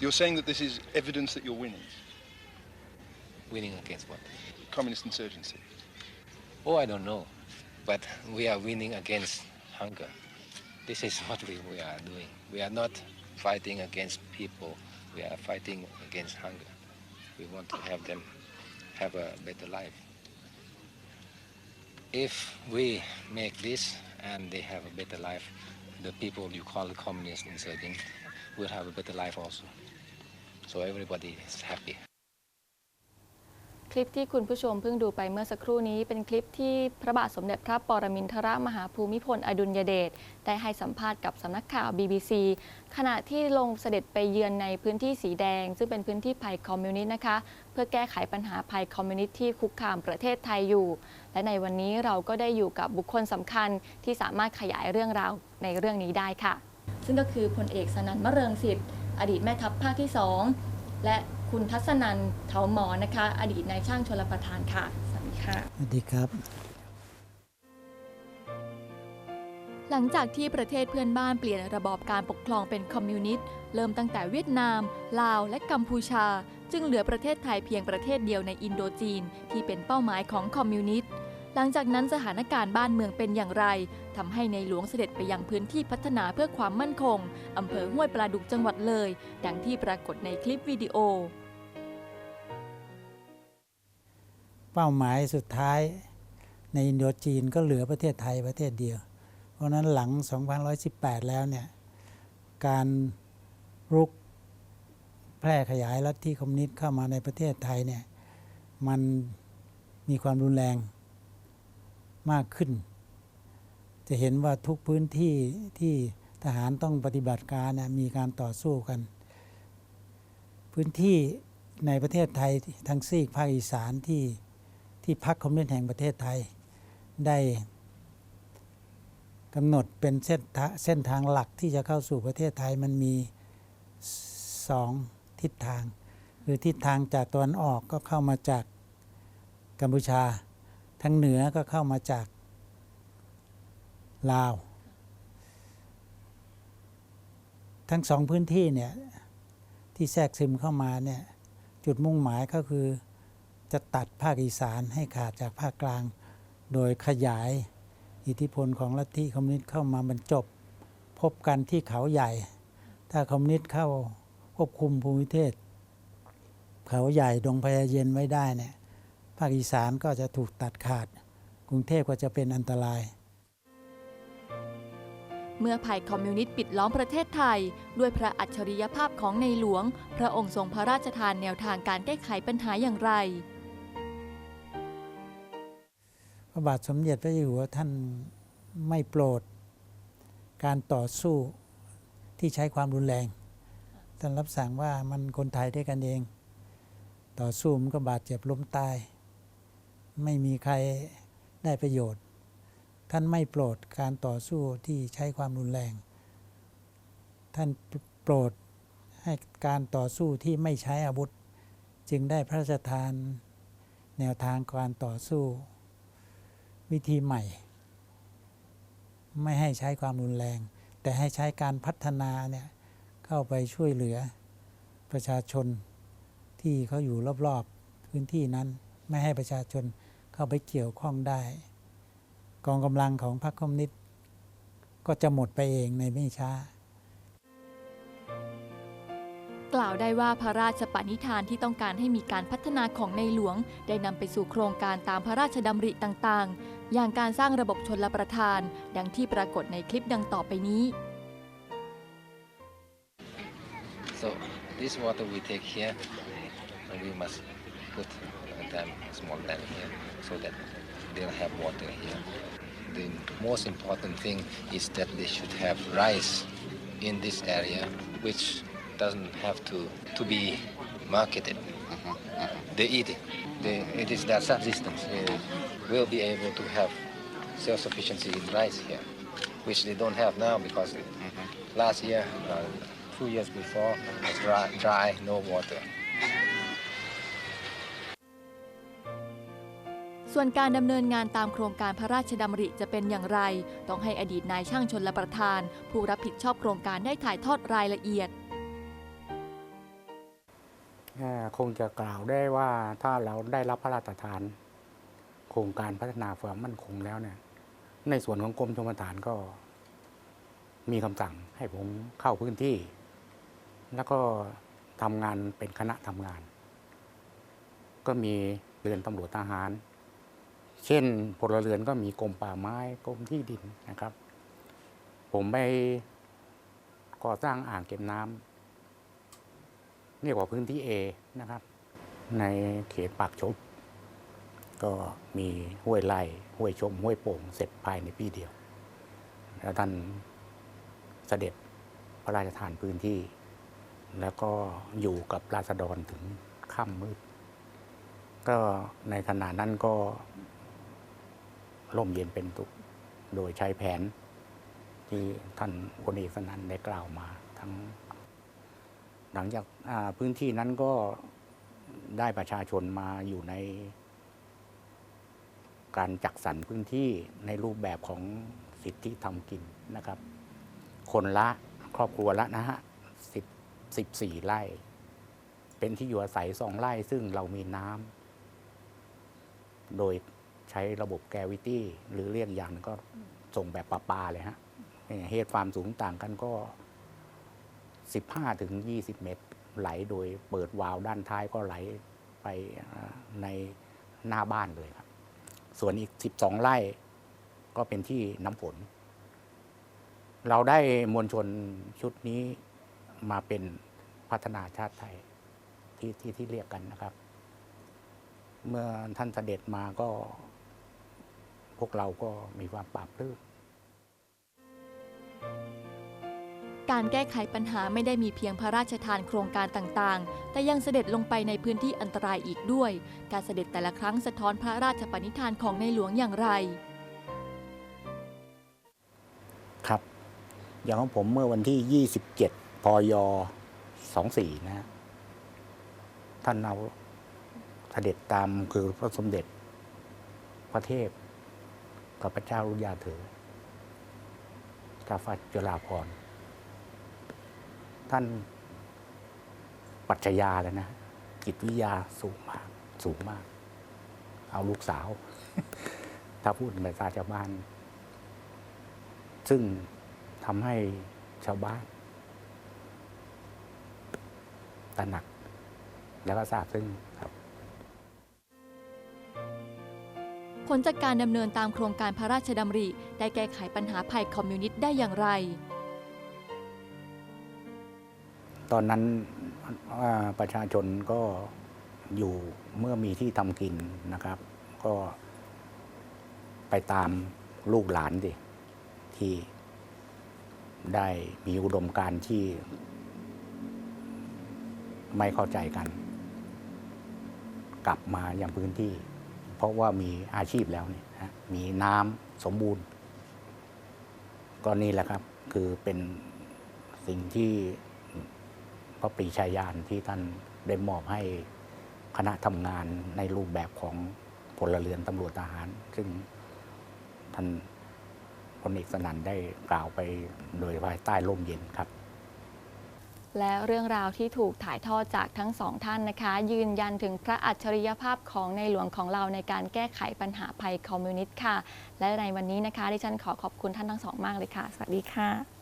You're saying that this is evidence that you're winning Winning against what? communist insurgency. Oh, I don't know. But we are winning against hunger. This is what we, we are doing. We are not fighting against people. We are fighting against hunger. We want to have them have a better life. If we make this and they have a better life, the people you call the communist insurgent will have a better life also. So everybody is happy. คลิปที่คุณผู้ชมเพิ่งดูไปเมื่อสักครู่นี้ เป็นคลิปที่พระบาทสมเด็จพระปรมินทรมหาภูมิพลอดุลยเดชได้ให้สัมภาษณ์กับสำนักข่าว BBC ขณะที่ลงเสด็จไปเยือนในพื้นที่สีแดง ซึ่งเป็นพื้นที่ภัยคอมมิวนิสต์นะคะ เพื่อแก้ไขปัญหาภัยคอมมิวนิสต์ที่คุกคามประเทศไทยอยู่ และในวันนี้เราก็ได้อยู่กับบุคคลสำคัญที่สามารถขยายเรื่องราวในเรื่องนี้ได้ค่ะ ซึ่งก็คือพลเอกสนันมะเริงสิทธิ์อดีตแม่ทัพภาคที่2 และคุณทัศนันเถาหมอนะคะ อดีตนายช่างชลประทานค่ะ สวัสดีค่ะ สวัสดีครับ หลังจากที่ประเทศเพื่อนบ้านเปลี่ยนระบอบการปกครองเป็นคอมมิวนิสต์ เริ่มตั้งแต่เวียดนาม ลาว และกัมพูชา จึงเหลือประเทศไทยเพียงประเทศเดียวในอินโดจีน ที่เป็นเป้าหมายของคอมมิวนิสต์ หลังจากนั้นสถานการณ์บ้านเมืองเป็นอย่างไรทำให้ในหลวงเสด็จไปยังพื้นที่พัฒนาเพื่อความมั่นคงอำเภอห้วยปลาดุกจังหวัดเลย ดังที่ปรากฏในคลิปวิดีโอ เป้าหมายสุดท้ายในอินโดจีนก็เหลือประเทศไทยประเทศเดียว เพราะฉะนั้นหลัง2118 แล้วเนี่ย การรุกแพร่ขยายลัทธิคอมมิวนิสต์เข้ามาในประเทศไทยเนี่ย มันมีความรุนแรง มากขึ้น จะเห็นว่าทุกพื้นที่ที่ทหารต้องปฏิบัติการนี่ยมีการต่อสู้กัน พื้นที่ในประเทศไทยทั้งซีกภาคอีสานที่ที่พรรคอมมิวนิสต์แห่งประเทศไทยได้กำหนดเป็นเส้นทาเส้นทางหลักที่จะเข้าสู่ประเทศไทยมันมีสองทิศทาง คือทิศทางจากตะวันออกก็เข้ามาจากกัมพูชา ทางเหนือก็เข้ามาจากลาว ทั้งสองพื้นที่เนี่ยที่แทรกซึมเข้ามาเนี่ยจุดมุ่งหมายก็คือจะตัดภาคอีสานให้ขาดจากภาคกลาง โดยขยายอิทธิพลของลัทธิคอมมิวนิสต์เข้ามาบรรจบ พบกันที่เขาใหญ่ ถ้าคอมมิวนิสต์เข้าควบคุมภูมิประเทศ เขาใหญ่ดงพญาเย็นไว้ได้เนี่ย ภาคอีสานก็จะถูกตัดขาด กรุงเทพก็จะเป็นอันตราย เมื่อภัยคอมมิวนิสต์ปิดล้อมประเทศไทย ด้วยพระอัจฉริยภาพของในหลวง พระองค์ทรงพระราชทานแนวทางการแก้ไขปัญหาอย่างไร พระบาทสมเด็จพระเจ้าอยู่หัวท่านไม่โปรด การต่อสู้ที่ใช้ความรุนแรง ท่านรับสั่งว่ามันคนไทยด้วยกันเอง ต่อสู้มันก็บาดเจ็บล้มตาย ไม่มีใครได้ประโยชน์ ท่านไม่โปรดการต่อสู้ที่ใช้ความรุนแรง ท่านโปรดให้การต่อสู้ที่ไม่ใช้อาวุธ จึงได้พระราชทานแนวทางการต่อสู้ วิธีใหม่ ไม่ให้ใช้ความรุนแรง แต่ให้ใช้การพัฒนาเนี่ยเข้าไปช่วยเหลือประชาชนที่เขาอยู่รอบๆพื้นที่นั้นไม่ให้ประชาชน เข้าไปเกี่ยวข้องได้ กองกำลังของพรรคคอมมิวนิสต์ก็จะหมดไปเองในไม่ช้า กล่าวได้ว่าพระราชปณิธานที่ต้องการให้มีการพัฒนาของในหลวง ได้นำไปสู่โครงการตามพระราชดำริต่างๆ อย่างการสร้างระบบชนลประทาน ดังที่ปรากฏในคลิปดังต่อไปนี้ So this water we take here, and we must put a small dam here, so that they'll have water here. The most important thing is that they should have rice in this area, which doesn't have to to be marketed. They eat it. They, it is their subsistence. They will be able to have self-sufficiency in rice here, which they don't have now because last year, uh, two years before, was dry, dry, no water. ส่วนการดำเนินงานตามโครงการพระราชดำริจะเป็นอย่างไร ต้องให้อดีตนายช่างชนละประทาน ผู้รับผิดชอบโครงการได้ถ่ายทอดรายละเอียด คงจะกล่าวได้ว่าถ้าเราได้รับพระราชทาน โครงการพัฒนาความมั่นคงแล้วเนี่ย ในส่วนของกรมชลประทานก็ มีคำสั่งให้ผมเข้าพื้นที่ แล้วก็ทำงานเป็นคณะทำงาน ก็มีเรือนตำรวจทหาร เช่นพลเรือนก็มีกรมป่าไม้กรมที่ดินนะครับ ผมไปก่อสร้างอ่างเก็บน้ำเรียกว่าพื้นที่ A นะครับ ในเขตปากชมก็มีห้วยไร่ห้วยชม ห้วยโป่งเสร็จภายในปีเดียว แล้วท่านเสด็จพระราชทานพื้นที่ แล้วก็อยู่กับราษฎรถึงค่ำมืด ก็ในขณะนั้นก็ ร่มเย็นเป็นตุกโดยใช้แผน ที่ท่านพลเอกสนั่นได้กล่าวมา ทั้ง หลังจากาพื้นที่นั้นก็ได้ประชาชนมาอยู่ใน การจัดสรรพื้นที่ในรูปแบบของสิทธิทำกินนะครับ คนละครอบครัวละนะฮะสิบสิบสี่ไร่ เป็นที่อยู่อาศัยสองไร่ซึ่งเรามีน้ำโดย ใช้ระบบแกวิตี้หรือเรียกอย่างหนึงก็ส่งแบบประปาเลยฮะเนี่ยเหตุความสูงต่างกันก็ 15ถึง20 เมตร ไหลโดยเปิดวาล์วด้านท้ายก็ไหลไปในหน้าบ้านเลยครับ ส่วนอีก 12 ไร่ก็เป็นที่น้ำฝน เราได้มวลชนชุดนี้มาเป็นพัฒนาชาติไทยที่ที่ที่เรียกกันนะครับ เมื่อท่านเสด็จมาก็ พวกเราก็มีความปราบปลื้มการแก้ไขปัญหาไม่ได้มีเพียงพระราชทานโครงการต่างๆ แต่ยังเสด็จลงไปในพื้นที่อันตรายอีกด้วย การเสด็จแต่ละครั้งสะท้อนพระราชปณิธานของในหลวงอย่างไร ครับ อย่างของผมเมื่อวันที่ 27 พย 24 นะฮะท่านเอาเสด็จตามคือพระสมเด็จพระเทพ กับพระเจ้ารุยาเถอจาฟาจุฬาภรท่านปรัชญาเลยนะจิตวิทยาสูงมาก สูงมาก เอาลูกสาว ถ้าพูดในภาษาชาวบ้าน ซึ่งทำให้ชาวบ้านตระหนัก แล้วก็ทราบซึ่งครับ ผลจากการดำเนินตามโครงการพระราชดำริ ได้แก้ไขปัญหาภัยคอมมิวนิสต์ได้อย่างไร ตอนนั้นประชาชนก็อยู่เมื่อมีที่ทำกินนะครับ ก็ไปตามลูกหลานดิที่ได้มีอุดมการณ์ที่ไม่เข้าใจกัน กลับมาอยังพื้นที่ เพราะว่ามีอาชีพแล้วเนี่ยฮะมีน้ำสมบูรณ์ ก็นี่แหละครับคือเป็นสิ่งที่พระปรีชาญาณที่ท่านได้มอบให้คณะทำงานในรูปแบบของพลเรือนตำรวจทหาร ซึ่งท่านพลเอกสนั่นได้กล่าวไปโดยภายใต้ร่มเย็นครับ และเรื่องราวที่ถูกถ่ายทอดจากทั้งสองท่านนะคะ ยืนยันถึงพระอัจฉริยภาพของในหลวงของเราในการแก้ไขปัญหาภัยคอมมิวนิสต์ค่ะ และในวันนี้นะคะ ดิฉันขอขอบคุณท่านทั้งสองมากเลยค่ะ สวัสดีค่ะ